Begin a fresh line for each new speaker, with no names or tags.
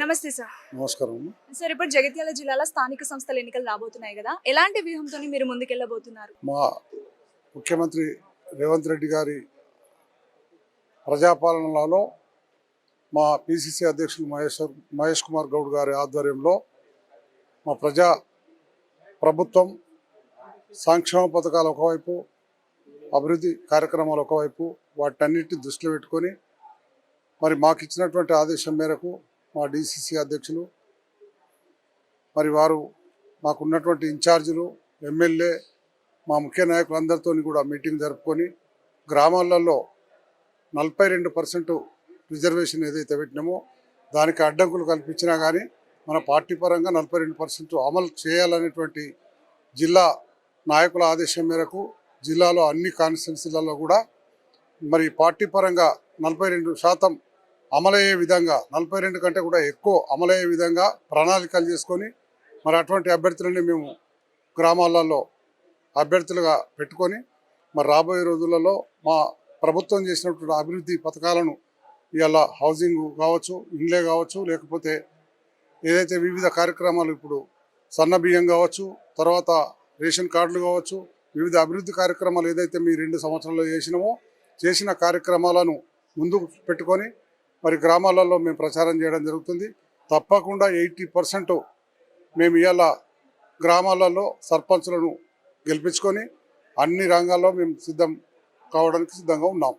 నమస్తే సార్.
నమస్కారం.
సార్ ఇప్పుడు జగిత్యాల జిల్లాలో స్థానిక సంస్థల ఎన్నికలు రాబోతున్నాయి కదా. ఎలాంటి వ్యూహంతో మీరు ముందుకెళ్ళబోతున్నారు?
మా ముఖ్యమంత్రి రేవంత్ రెడ్డి గారి ప్రజాపాలనలో మా పిసిసి అధ్యక్షులు మహేష్ మహేష్ కుమార్ గౌడ్ గారి ఆధ్వర్యంలో మా ప్రజా ప్రభుత్వం సంక్షేమ పథకాలు ఒకవైపు అభివృద్ధి కార్యక్రమాలు ఒకవైపు వాటన్నిటిని దృష్టిలో పెట్టుకొని మరి మాకు ఇచ్చినటువంటి ఆదేశం మేరకు మా డిసిసి అధ్యక్షులు మరి వారు మాకున్నటువంటి ఇన్ఛార్జీలు ఎమ్మెల్యే మా ముఖ్య నాయకులందరితో కూడా మీటింగ్ జరుపుకొని గ్రామాలలో నలభై రెండు పర్సెంట్ రిజర్వేషన్ ఏదైతే పెట్టినామో దానికి అడ్డంకులు కల్పించినా కానీ మన పార్టీ పరంగా నలభై రెండు పర్సెంట్ అమలు చేయాలనేటువంటి జిల్లా నాయకుల ఆదేశం మేరకు జిల్లాలో అన్ని కాన్స్టిట్యున్సీలలో కూడా మరి పార్టీ పరంగా నలభై రెండు శాతం అమలయ్యే విధంగా నలభై రెండు కంటే కూడా ఎక్కువ అమలయ్యే విధంగా ప్రణాళికలు చేసుకొని మరి అటువంటి అభ్యర్థులని మేము గ్రామాలలో అభ్యర్థులుగా పెట్టుకొని మరి రాబోయే రోజులలో మా ప్రభుత్వం చేసినటువంటి అభివృద్ధి పథకాలను ఇవాళ హౌసింగ్ కావచ్చు ఇండ్లే కావచ్చు లేకపోతే ఏదైతే వివిధ కార్యక్రమాలు ఇప్పుడు సన్న బియ్యం కావచ్చు తర్వాత రేషన్ కార్డులు కావచ్చు వివిధ అభివృద్ధి కార్యక్రమాలు ఏదైతే మీ రెండు సంవత్సరాల్లో చేసినామో చేసిన కార్యక్రమాలను ముందుకు పెట్టుకొని మరి గ్రామాలలో మేము ప్రచారం చేయడం జరుగుతుంది. తప్పకుండా ఎయిటీ పర్సెంట్ మేము ఇవాళ గ్రామాలలో సర్పంచులను గెలిపించుకొని అన్ని రంగాల్లో మేము సిద్ధం కావడానికి సిద్ధంగా ఉన్నాం.